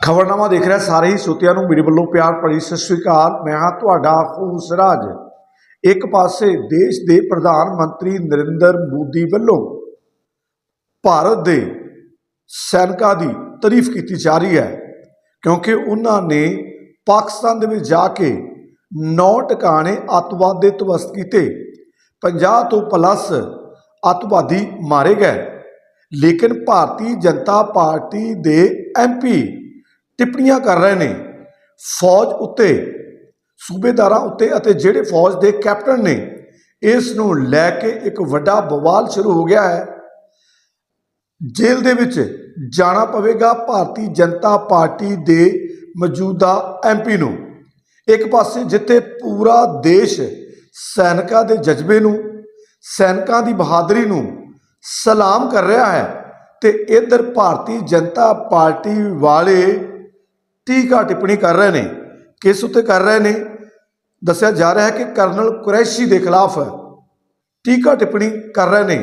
ਖਬਰਨਾਮਾ ਦੇਖ ਰਿਹਾ, ਸਾਰੇ ਹੀ ਸਰੋਤਿਆਂ ਨੂੰ ਮੇਰੇ ਵੱਲੋਂ ਪਿਆਰ ਭਰੀ ਸਤਿ ਸ੍ਰੀ ਅਕਾਲ। ਮੈਂ ਹਾਂ ਤੁਹਾਡਾ ਹੂਸਰਾਜ ਇੱਕ ਪਾਸੇ ਦੇਸ਼ ਦੇ ਪ੍ਰਧਾਨ ਮੰਤਰੀ ਨਰਿੰਦਰ ਮੋਦੀ ਵੱਲੋਂ ਭਾਰਤ ਦੇ ਸੈਨਿਕਾਂ ਦੀ ਤਾਰੀਫ ਕੀਤੀ ਜਾ ਰਹੀ ਹੈ, ਕਿਉਂਕਿ ਉਹਨਾਂ ਨੇ ਪਾਕਿਸਤਾਨ ਦੇ ਵਿੱਚ ਜਾ ਕੇ ਨੌ ਟਿਕਾਣੇ ਅੱਤਵਾਦ ਦੇ ਤਵਸਤ ਕੀਤੇ। 50 ਤੋਂ ਪਲੱਸ ਅੱਤਵਾਦੀ ਮਾਰੇ ਗਏ। ਲੇਕਿਨ ਭਾਰਤੀ ਜਨਤਾ ਪਾਰਟੀ ਦੇ ਐਮਪੀ ਟਿੱਪਣੀਆਂ ਕਰ ਰਹੇ ਨੇ। ਫੌਜ ਉੱਤੇ, ਸੂਬੇਦਾਰਾਂ ਉੱਤੇ ਅਤੇ ਜਿਹੜੇ ਫੌਜ ਦੇ ਕੈਪਟਨ ਨੇ, ਇਸ ਨੂੰ ਲੈ ਕੇ ਇੱਕ ਵੱਡਾ ਬਵਾਲ ਸ਼ੁਰੂ ਹੋ ਗਿਆ ਹੈ। ਜੇਲ੍ਹ ਦੇ ਵਿੱਚ ਜਾਣਾ ਪਵੇਗਾ ਭਾਰਤੀ ਜਨਤਾ ਪਾਰਟੀ ਦੇ ਮੌਜੂਦਾ ਐਮਪੀ ਨੂੰ। ਇੱਕ ਪਾਸੇ ਜਿੱਥੇ ਪੂਰਾ ਦੇਸ਼ ਸੈਨਿਕਾਂ ਦੇ ਜਜ਼ਬੇ ਨੂੰ, ਸੈਨਿਕਾਂ ਦੀ ਬਹਾਦਰੀ ਨੂੰ ਸਲਾਮ ਕਰ ਰਿਹਾ ਹੈ ਤੇ ਇਧਰ ਭਾਰਤੀ ਜਨਤਾ ਪਾਰਟੀ ਵਾਲੇ ਟੀਕਾ ਟਿੱਪਣੀ ਕਰ ਰਹੇ ਨੇ, ਕਿਸ ਉੱਤੇ ਕਰ ਰਹੇ ਨੇ? ਦੱਸਿਆ ਜਾ ਰਿਹਾ ਹੈ ਕਿ ਕਰਨਲ ਕੁਰੈਸ਼ੀ ਦੇ ਖਿਲਾਫ ਟੀਕਾ ਟਿੱਪਣੀ ਕਰ ਰਹੇ ਨੇ।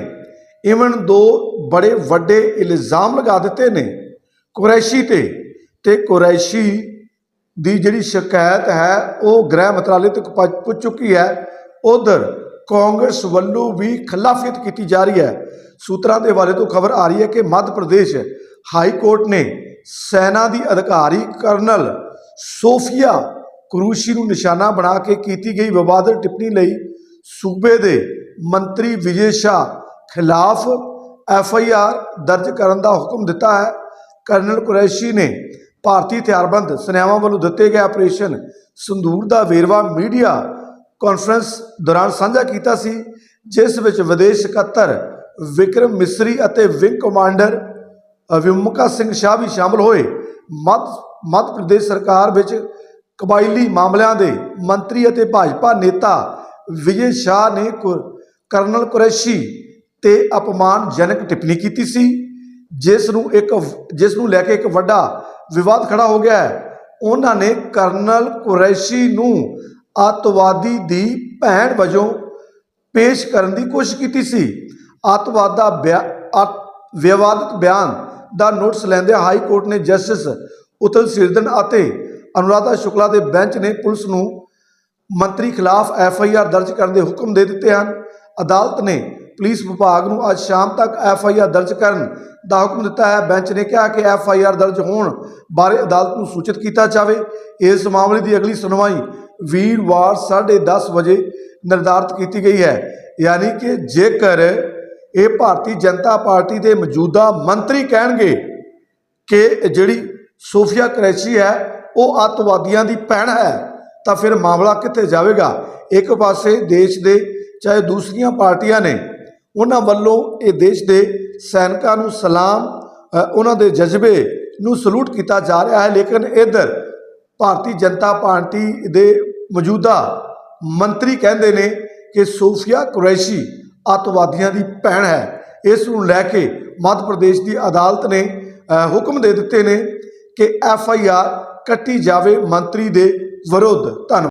ਇਵਨ ਦੋ ਬੜੇ ਵੱਡੇ ਇਲਜ਼ਾਮ ਲਗਾ ਦਿੱਤੇ ਨੇ ਕੁਰੈਸ਼ੀ ਤੇ ਤੇ ਕੁਰੈਸ਼ੀ ਦੀ ਜਿਹੜੀ ਸ਼ਿਕਾਇਤ ਹੈ, ਉਹ ਗ੍ਰਹਿ ਮੰਤਰਾਲੇ ਤੱਕ ਪਹੁੰਚ ਚੁੱਕੀ ਹੈ। ਉਧਰ ਕਾਂਗਰਸ ਵੱਲੋਂ ਵੀ ਖਿਲਾਫੀਅਤ ਕੀਤੀ ਜਾ ਰਹੀ ਹੈ। ਸੂਤਰਾਂ ਦੇ ਹਵਾਲੇ ਤੋਂ ਖਬਰ ਆ ਰਹੀ ਹੈ ਕਿ ਮੱਧ ਪ੍ਰਦੇਸ਼ ਹਾਈ ਕੋਰਟ ਨੇ ਸੈਨਾ ਦੀ ਅਧਿਕਾਰੀ ਕਰਨਲ ਸੋਫੀਆ ਕੁਰੂਸ਼ੀ ਨੂੰ ਨਿਸ਼ਾਨਾ ਬਣਾ ਕੇ ਕੀਤੀ ਗਈ ਵਿਵਾਦਤ ਟਿੱਪਣੀ ਲਈ ਸੂਬੇ ਦੇ ਮੰਤਰੀ ਵਿਜੇ ਸ਼ਾਹ ਖਿਲਾਫ ਐਫ ਆਈ ਆਰ ਦਰਜ ਕਰਨ ਦਾ ਹੁਕਮ ਦਿੱਤਾ ਹੈ। ਕਰਨਲ ਕੁਰੈਸ਼ੀ ਨੇ ਭਾਰਤੀ ਹਥਿਆਰਬੰਦ ਸੈਨਾਵਾਂ ਵੱਲੋਂ ਦਿੱਤੇ ਗਏ ਆਪਰੇਸ਼ਨ ਸੰਦੂਰ ਦਾ ਵੇਰਵਾ ਮੀਡੀਆ ਕਾਨਫਰੰਸ ਦੌਰਾਨ ਸਾਂਝਾ ਕੀਤਾ ਸੀ, ਜਿਸ ਵਿੱਚ ਵਿਦੇਸ਼ ਸਕੱਤਰ ਵਿਕਰਮ ਮਿਸਰੀ ਅਤੇ ਵਿੰਗ ਕਮਾਂਡਰ ਵਿਮੁਕਾ ਸਿੰਘ ਸ਼ਾਹ ਵੀ ਸ਼ਾਮਲ ਹੋਏ। ਮੱਧ ਮੱਧ ਪ੍ਰਦੇਸ਼ ਸਰਕਾਰ ਵਿੱਚ ਕਬਾਇਲੀ ਮਾਮਲਿਆਂ ਦੇ ਮੰਤਰੀ ਅਤੇ ਭਾਜਪਾ ਨੇਤਾ ਵਿਜੇ ਸ਼ਾਹ ਨੇ ਕੁ- ਕਰਨਲ ਕੁਰੈਸ਼ੀ ਤੇ ਅਪਮਾਨਜਨਕ ਟਿੱਪਣੀ ਕੀਤੀ ਸੀ, ਜਿਸ ਨੂੰ ਇੱਕ ਜਿਸ ਨੂੰ ਲੈ ਕੇ ਇੱਕ ਵੱਡਾ ਵਿਵਾਦ ਖੜਾ ਹੋ ਗਿਆ ਹੈ। ਉਹਨਾਂ ਨੇ ਕਰਨਲ ਕੁਰੈਸ਼ੀ ਨੂੰ ਅੱਤਵਾਦੀ ਦੀ ਭੈਣ ਵਜੋਂ ਪੇਸ਼ ਕਰਨ ਦੀ ਕੋਸ਼ਿਸ਼ ਕੀਤੀ ਸੀ। ਅੱਤਵਾਦ ਦਾ ਬਿਆ- ਵਿਵਾਦਿਤ ਬਿਆਨ ਦਾ ਨੋਟਿਸ ਲੈਂਦਿਆਂ ਹਾਈ ਕੋਰਟ ਨੇ ਜਸਟਿਸ ਉਤਲ ਸਿਰਦਨ ਅਤੇ ਅਨੁਰਾਧਾ ਸ਼ੁਕਲਾ ਦੇ ਬੈਂਚ ਨੇ ਪੁਲਿਸ ਨੂੰ ਮੰਤਰੀ ਖਿਲਾਫ ਐਫ ਆਈ ਆਰ ਦਰਜ ਕਰਨ ਦੇ ਹੁਕਮ ਦੇ ਦਿੱਤੇ ਹਨ। ਅਦਾਲਤ ਨੇ ਪੁਲਿਸ ਵਿਭਾਗ ਨੂੰ ਅੱਜ ਸ਼ਾਮ ਤੱਕ ਐਫ ਆਈ ਆਰ ਦਰਜ ਕਰਨ ਦਾ ਹੁਕਮ ਦਿੱਤਾ ਹੈ। ਬੈਂਚ ਨੇ ਕਿਹਾ ਕਿ ਐਫ ਆਈ ਆਰ ਦਰਜ ਹੋਣ ਬਾਰੇ ਅਦਾਲਤ ਨੂੰ ਸੂਚਿਤ ਕੀਤਾ ਜਾਵੇ। ਇਸ ਮਾਮਲੇ ਦੀ ਅਗਲੀ ਸੁਣਵਾਈ ਵੀਰਵਾਰ 10:30 ਵਜੇ ਨਿਰਧਾਰਤ ਕੀਤੀ ਗਈ ਹੈ। ਯਾਨੀ ਕਿ ਜੇਕਰ ਇਹ ਭਾਰਤੀ ਜਨਤਾ ਪਾਰਟੀ ਦੇ ਮੌਜੂਦਾ ਮੰਤਰੀ ਕਹਿਣਗੇ ਕਿ ਜਿਹੜੀ ਸੋਫੀਆ ਕਰੈਸ਼ੀ ਹੈ, ਉਹ ਅੱਤਵਾਦੀਆਂ ਦੀ ਭੈਣ ਹੈ। ਤਾਂ ਫਿਰ ਮਾਮਲਾ ਕਿੱਥੇ ਜਾਵੇਗਾ? ਇੱਕ ਪਾਸੇ ਦੇਸ਼ ਦੇ, ਚਾਹੇ ਦੂਸਰੀਆਂ ਪਾਰਟੀਆਂ ਨੇ, ਉਹਨਾਂ ਵੱਲੋਂ ਇਹ ਦੇਸ਼ ਦੇ ਸੈਨਿਕਾਂ ਨੂੰ ਸਲਾਮ ਉਹਨਾਂ ਦੇ ਜਜ਼ਬੇ ਨੂੰ ਸਲੂਟ ਕੀਤਾ ਜਾ ਰਿਹਾ ਹੈ। ਲੇਕਿਨ ਇਧਰ ਭਾਰਤੀ ਜਨਤਾ ਪਾਰਟੀ ਦੇ ਮੌਜੂਦਾ ਮੰਤਰੀ ਕਹਿੰਦੇ ਨੇ ਕਿ ਸੋਫੀਆ ਕੁਰੈਸ਼ੀ ਅੱਤਵਾਦੀਆਂ ਦੀ ਭੈਣ ਹੈ। ਇਸ ਨੂੰ ਲੈ ਕੇ ਮੱਧ ਪ੍ਰਦੇਸ਼ ਦੀ ਅਦਾਲਤ ਨੇ ਹੁਕਮ ਦੇ ਦਿੱਤੇ ਨੇ ਕਿ ਐਫ ਆਈ ਆਰ ਕੱਟੀ ਜਾਵੇ ਮੰਤਰੀ ਦੇ ਵਿਰੁੱਧ। ਧੰਨਵਾਦ।